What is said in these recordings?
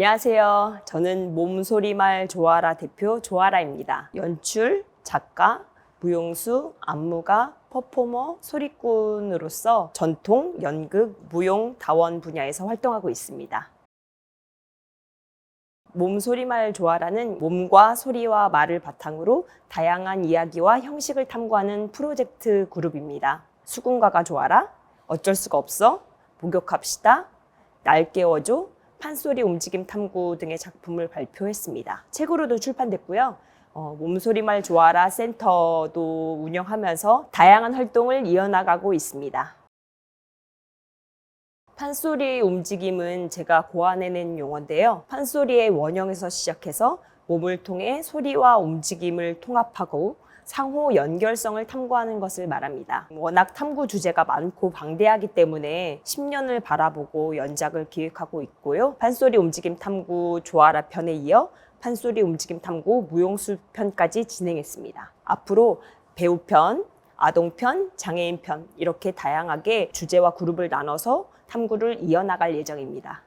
안녕하세요. 저는 몸소리말 조아라 대표 조아라입니다. 연출, 작가, 무용수, 안무가, 퍼포머, 소리꾼으로서 전통, 연극, 무용, 다원 분야에서 활동하고 있습니다. 몸소리말 조아라는 몸과 소리와 말을 바탕으로 다양한 이야기와 형식을 탐구하는 프로젝트 그룹입니다. 수군가가 조아라, 어쩔 수가 없어, 목욕합시다, 날 깨워줘, 판소리 움직임 탐구 등의 작품을 발표했습니다. 책으로도 출판됐고요. 어, 몸소리말 조아라 센터도 운영하면서 다양한 활동을 이어나가고 있습니다. 판소리 움직임은 제가 고안해낸 용어인데요. 판소리의 원형에서 시작해서 몸을 통해 소리와 움직임을 통합하고 상호 연결성을 탐구하는 것을 말합니다. 워낙 탐구 주제가 많고 방대하기 때문에 10년을 바라보고 연작을 기획하고 있고요. 판소리 움직임 탐구 조아라 편에 이어 판소리 움직임 탐구 무용수 편까지 진행했습니다. 앞으로 배우 편, 아동 편, 장애인 편 이렇게 다양하게 주제와 그룹을 나눠서 탐구를 이어나갈 예정입니다.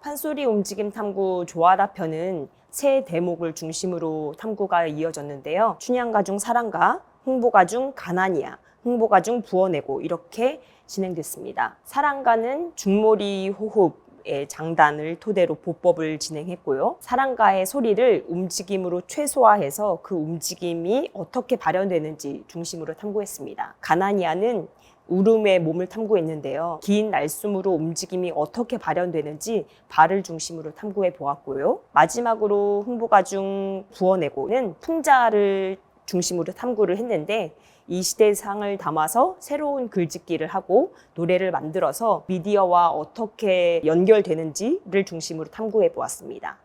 판소리 움직임 탐구 조아라 편은 세 대목을 중심으로 탐구가 이어졌는데요. 춘향가 중 사랑가, 홍보가 중 가난이야, 홍보가 중 부어내고 이렇게 진행됐습니다. 사랑가는 중몰이 호흡 의 장단을 토대로 보법을 진행했고요. 사랑가의 소리를 움직임으로 최소화해서 그 움직임이 어떻게 발현되는지 중심으로 탐구했습니다. 가나니아는 울음의 몸을 탐구했는데요. 긴 날숨으로 움직임이 어떻게 발현되는지 발을 중심으로 탐구해 보았고요. 마지막으로 흥부가 중 부어내고는 풍자를 중심으로 탐구를 했는데 이 시대상을 담아서 새로운 글짓기를 하고 노래를 만들어서 미디어와 어떻게 연결되는지를 중심으로 탐구해 보았습니다.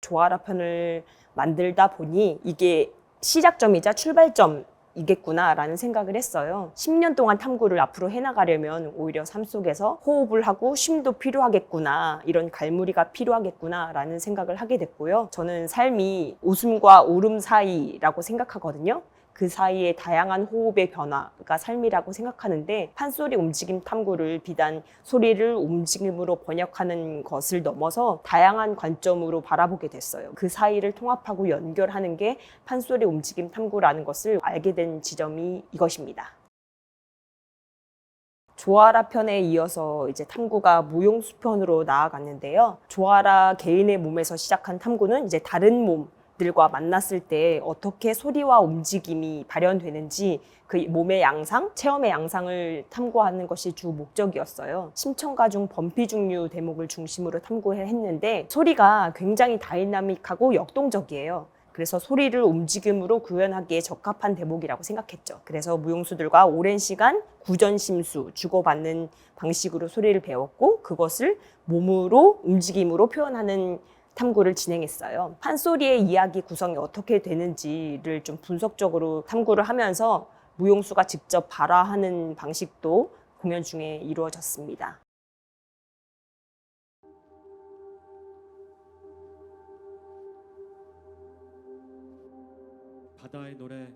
조아라 편을 만들다 보니 이게 시작점이자 출발점 이겠구나라는 생각을 했어요. 10년 동안 탐구를 앞으로 해나가려면 오히려 삶 속에서 호흡을 하고 쉼도 필요하겠구나, 이런 갈무리가 필요하겠구나라는 생각을 하게 됐고요. 저는 삶이 웃음과 울음 사이라고 생각하거든요. 그 사이에 다양한 호흡의 변화가 삶이라고 생각하는데 판소리 움직임 탐구를 비단 소리를 움직임으로 번역하는 것을 넘어서 다양한 관점으로 바라보게 됐어요. 그 사이를 통합하고 연결하는 게 판소리 움직임 탐구라는 것을 알게 된 지점이 이것입니다. 조아라 편에 이어서 이제 탐구가 무용수 편으로 나아갔는데요. 조아라 개인의 몸에서 시작한 탐구는 이제 다른 몸, 들과 만났을 때 어떻게 소리와 움직임이 발현되는지 그 몸의 양상, 체험의 양상을 탐구하는 것이 주 목적이었어요. 심청가 중 범피 중류 대목을 중심으로 탐구했는데 소리가 굉장히 다이나믹하고 역동적이에요. 그래서 소리를 움직임으로 구현하기에 적합한 대목이라고 생각했죠. 그래서 무용수들과 오랜 시간 구전심수 주고받는 방식으로 소리를 배웠고 그것을 몸으로 움직임으로 표현하는 탐구를 진행했어요. 판소리의 이야기 구성이 어떻게 되는지를 좀 분석적으로 탐구를 하면서 무용수가 직접 발화하는 방식도 공연 중에 이루어졌습니다. 바다의 노래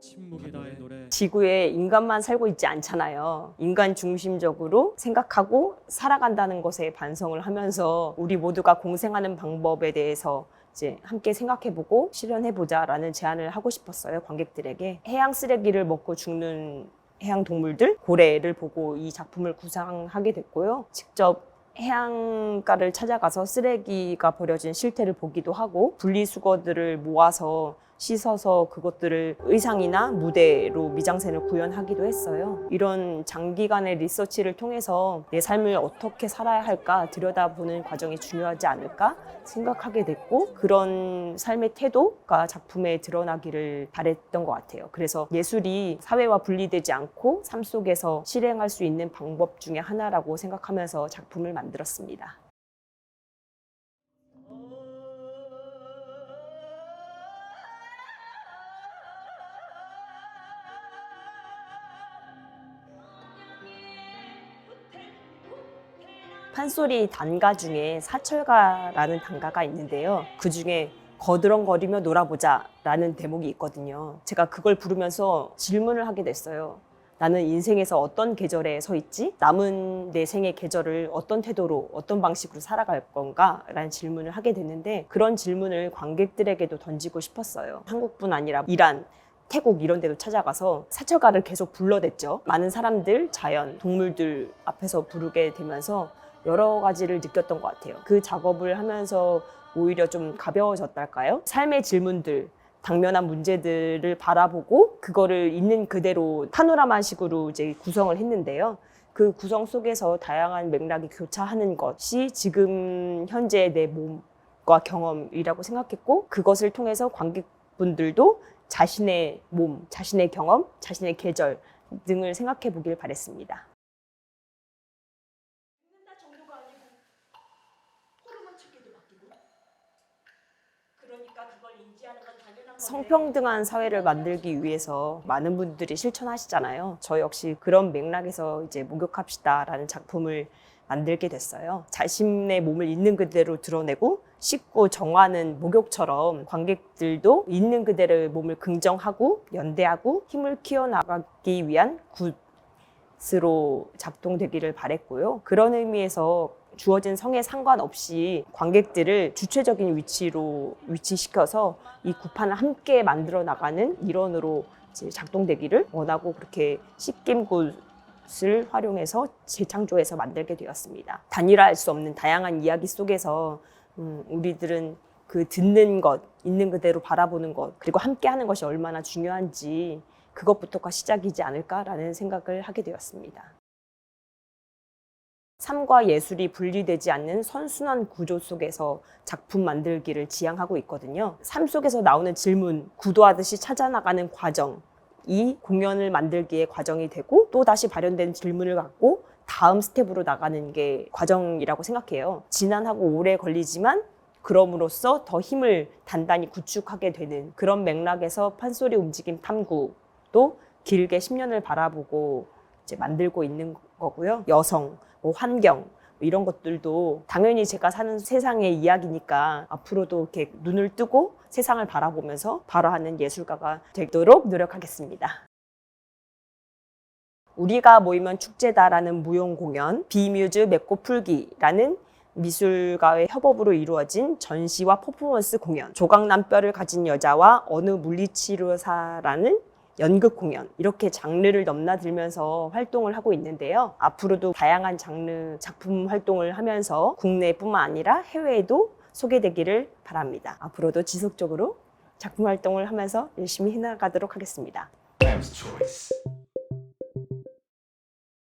침묵이다의 노래 지구에 인간만 살고 있지 않잖아요. 인간 중심적으로 생각하고 살아간다는 것에 반성을 하면서 우리 모두가 공생하는 방법에 대해서 이제 함께 생각해보고 실현해보자라는 제안을 하고 싶었어요. 관객들에게. 해양 쓰레기를 먹고 죽는 해양 동물들, 고래를 보고 이 작품을 구상하게 됐고요. 직접 해안가를 찾아가서 쓰레기가 버려진 실태를 보기도 하고 분리수거들을 모아서 씻어서 그것들을 의상이나 무대로 미장센을 구현하기도 했어요. 이런 장기간의 리서치를 통해서 내 삶을 어떻게 살아야 할까 들여다보는 과정이 중요하지 않을까 생각하게 됐고 그런 삶의 태도가 작품에 드러나기를 바랬던 것 같아요. 그래서 예술이 사회와 분리되지 않고 삶 속에서 실행할 수 있는 방법 중에 하나라고 생각하면서 작품을 만들었습니다. 판소리 단가 중에 사철가라는 단가가 있는데요. 그 중에 거드렁거리며 놀아보자 라는 대목이 있거든요. 제가 그걸 부르면서 질문을 하게 됐어요. 나는 인생에서 어떤 계절에 서 있지? 남은 내 생의 계절을 어떤 태도로, 어떤 방식으로 살아갈 건가? 라는 질문을 하게 됐는데 그런 질문을 관객들에게도 던지고 싶었어요. 한국뿐 아니라 이란, 태국 이런 데도 찾아가서 사철가를 계속 불러댔죠. 많은 사람들, 자연, 동물들 앞에서 부르게 되면서 여러 가지를 느꼈던 것 같아요. 그 작업을 하면서 오히려 좀 가벼워졌달까요? 삶의 질문들, 당면한 문제들을 바라보고 그거를 있는 그대로 파노라마식으로 이제 구성을 했는데요. 그 구성 속에서 다양한 맥락이 교차하는 것이 지금 현재 내 몸과 경험이라고 생각했고 그것을 통해서 관객분들도 자신의 몸, 자신의 경험, 자신의 계절 등을 생각해 보길 바랬습니다. 성평등한 사회를 만들기 위해서 많은 분들이 실천하시잖아요. 저 역시 그런 맥락에서 이제 목욕합시다라는 작품을 만들게 됐어요. 자신의 몸을 있는 그대로 드러내고 씻고 정화하는 목욕처럼 관객들도 있는 그대로의 몸을 긍정하고 연대하고 힘을 키워나가기 위한 굿으로 작동되기를 바랬고요. 그런 의미에서 주어진 성에 상관없이 관객들을 주체적인 위치로 위치시켜서 이 구판을 함께 만들어 나가는 일원으로 작동되기를 원하고 그렇게 씻김굿을 활용해서 재창조해서 만들게 되었습니다. 단일화할 수 없는 다양한 이야기 속에서 음, 우리들은 그 듣는 것, 있는 그대로 바라보는 것, 그리고 함께 하는 것이 얼마나 중요한지 그것부터가 시작이지 않을까라는 생각을 하게 되었습니다. 삶과 예술이 분리되지 않는 선순환 구조 속에서 작품 만들기를 지향하고 있거든요. 삶 속에서 나오는 질문, 구도하듯이 찾아나가는 과정, 이 공연을 만들기의 과정이 되고 또 다시 발현된 질문을 갖고 다음 스텝으로 나가는 게 과정이라고 생각해요. 지난하고 오래 걸리지만 그럼으로써 더 힘을 단단히 구축하게 되는 그런 맥락에서 판소리 움직임 탐구도 길게 10년을 바라보고 이제 만들고 있는 거고요. 여성, 뭐 환경 뭐 이런 것들도 당연히 제가 사는 세상의 이야기니까 앞으로도 이렇게 눈을 뜨고 세상을 바라보면서 발화하는 예술가가 되도록 노력하겠습니다. 우리가 모이면 축제다라는 무용 공연, 비뮤즈 맺고 풀기라는 미술가의 협업으로 이루어진 전시와 퍼포먼스 공연, 조각남뼈를 가진 여자와 어느 물리치료사라는 연극 공연 이렇게 장르를 넘나들면서 활동을 하고 있는데요. 앞으로도 다양한 장르 작품 활동을 하면서 국내뿐만 아니라 해외에도 소개되기를 바랍니다. 앞으로도 지속적으로 작품 활동을 하면서 열심히 해나가도록 하겠습니다.